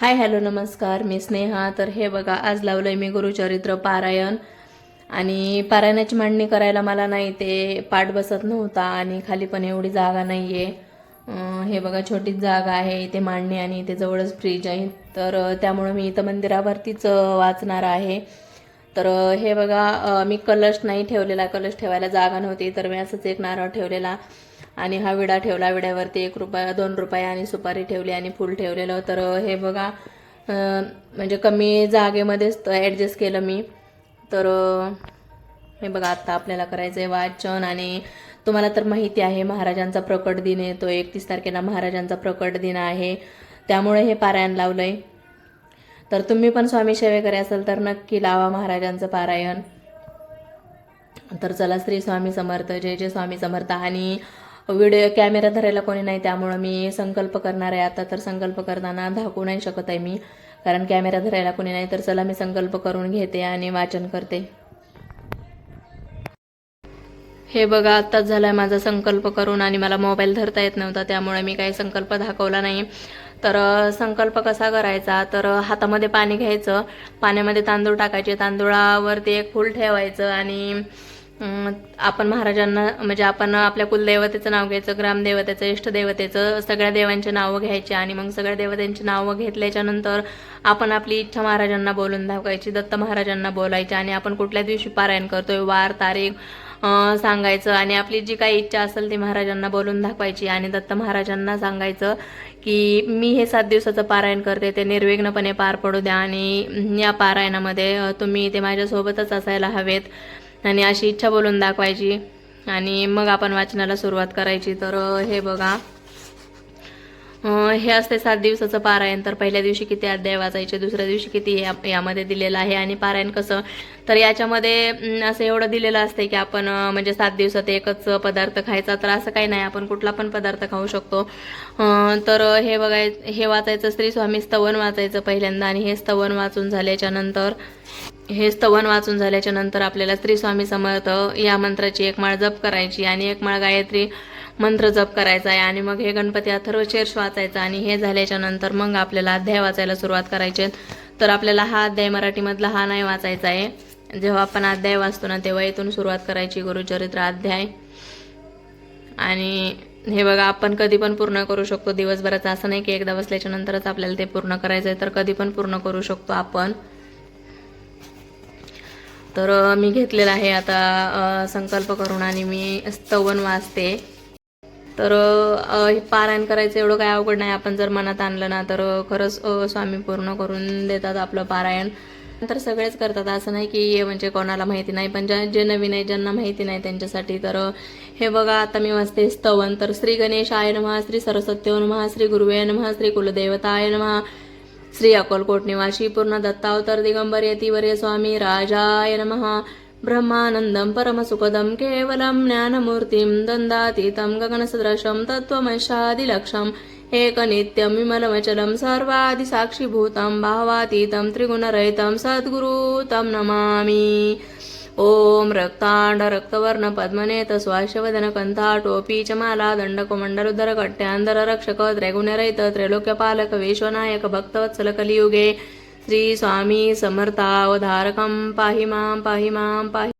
Hi hello नमस्कार. मी स्नेहा. तर हे बघा आज लावलंय मी गुरुचरित्र पारायण. आणि पारायणाची मांडणी करायला मला नाही ते पाठ बसत नव्हता आणि खाली पण एवढी जागा नाही आहे हे बघा छोटीच जागा आहे. इथे मांडणी आणि इथे जवळच फ्रीज आहे. तर त्यामुळं मी इथं मंदिरावरतीच वाचणार आहे. तर हे बघा मी कलश नाही ठेवलेला. कलश ठेवायला जागा नव्हती. तर मी असंच एक नारळ ठेवलेला. आणि हा विडा ठेवला. विड्यावरती एक रुपया दोन रुपया आणि सुपारी ठेवली आणि फूल ठेवलेलं. तर हे बघा म्हणजे कमी जागेमध्येच ॲडजस्ट केलं मी. तर हे बघा आत्ता आपल्याला करायचं आहे वाचन आणि तुम्हाला तर माहिती आहे महाराजांचा प्रकट दिन येतो एकतीस तारखेला महाराजांचा प्रकट दिन आहे. त्यामुळे हे पारायण लावलं आहे तर तुम्ही पण स्वामी सेवेकरी असाल तर नक्की लावा महाराजांचं पारायण. तर चला श्री स्वामी समर्थ. जय जय स्वामी समर्थ. आणि व्हिडिओ कॅमेरा धरायला कोणी नाही त्यामुळं मी संकल्प करणार आहे आता. तर संकल्प करताना धाकू नाही शकत आहे मी कारण कॅमेरा धरायला कोणी नाही. तर चला मी संकल्प करून घेते आणि वाचन करते. हे बघा आत्ताच झालाय माझा संकल्प करून आणि मला मोबाईल धरता येत नव्हता त्यामुळे मी काही संकल्प दाखवला नाही. तर संकल्प कसा करायचा? तर हातामध्ये पाणी घ्यायचं. पाण्यामध्ये तांदूळ टाकायचे. तांदूळावरती एक फूल ठेवायचं आणि आपण महाराजांना म्हणजे आपण आपल्या कुलदेवतेचं नाव घ्यायचं ग्रामदेवतेचं इष्टदेवतेचं सगळ्या देवांचे नावं घ्यायची आणि मग सगळ्या देवतांची नावं घेतल्याच्या नंतर आपण आपली इच्छा महाराजांना बोलून दाखवायची दत्त महाराजांना बोलायची आणि आपण कुठल्या दिवशी पारायण करतोय वार तारीख सांगायचं आणि आपली जी काही इच्छा असेल ती महाराजांना बोलून दाखवायची आणि दत्त महाराजांना सांगायचं की मी हे सात दिवसाचं पारायण करते ते निर्विघ्नपणे पार पडू द्या आणि या पारायणामध्ये तुम्ही ते माझ्यासोबतच असायला हवेत. आणि अशी इच्छा बोलून दाखवायची. आणि मग आपण वाचनाला सुरुवात करायची. तर हे बघा. हे असते सात दिवसाचं पारायण. तर पहिल्या दिवशी किती अध्याय वाचायचे दुसऱ्या दिवशी किती हे यामध्ये दिलेलं आहे आणि पारायण कसं? तर याच्यामध्ये असं एवढं दिलेलं असते की आपण म्हणजे सात दिवसात एकच पदार्थ खायचा. तर असं काही नाही आपण कुठला पण पदार्थ खाऊ शकतो. तर हे बघाय हे वाचायचं श्री स्वामी स्तवन वाचायचं पहिल्यांदा आणि हे स्तवन वाचून झाल्याच्यानंतर हे स्तवन वाचून झाल्याच्यानंतर आपल्याला श्री स्वामी समर्थ या मंत्राची एक माळ जप करायची आणि एक माळ गायत्री मंत्र जप करायचा आहे आणि मग हे गणपती अथर्व शीर्ष वाचायचं आणि हे झाल्याच्यानंतर मग आपल्याला अध्याय वाचायला सुरुवात करायची तर आपल्याला हा अध्याय मराठीमधला हा नाही वाचायचा आहे. जेव्हा आपण अध्याय वाचतो ना तेव्हा इथून सुरुवात करायची गुरुचरित्र अध्याय. आणि हे बघा आपण कधी पण पूर्ण करू शकतो. दिवसभराचं असं नाही की एकदा बसल्याच्या नंतरच आपल्याला ते पूर्ण करायचं आहे तर कधी पण पूर्ण करू शकतो आपण. तर मी घेतलेला आहे. आता संकल्प करून आणि मी स्तवन वाचते. तर हे पारायण करायचं एवढं काय अवघड नाही. आपण जर मनात आणलं ना तर खरंच स्वामी पूर्ण करून देतात आपलं पारायण. तर सगळेच करतात. असं नाही की म्हणजे कोणाला माहिती नाही पण ज्या जे नवीन आहे ज्यांना माहिती नाही त्यांच्यासाठी. तर हे बघा आता मी वाचते स्तवन. तर श्री गणेशाय नमः श्री सरस्वती नमः श्री गुरुवे नमः श्री आयन महा श्री अकोलकोट निवासी पूर्ण दत्तावतर दिगंबर यतीवर्य स्वामी राजाय नमहा ब्रह्मानन्दं परमसुखदं केवलं ज्ञानमूर्तिं दन्दातीतं गगनसदृशं तत्त्वमशादिलक्षम् एकनित्यं विमलमचलं सर्वादिसाक्षिभूतं भावातीतं त्रिगुणरहितं सद्गुरु तं नमामि। ॐ रक्ताण्ड रक्तवर्ण पद्मनेत च माला दंडकमण्डलुधर त्रैगुण्यरहित त्रैलोक्यपालक विश्वनायक भक्तवत्सल कलियुगे श्री स्वामी समर्थावधारकं पाहि मां पाहि मां पाहि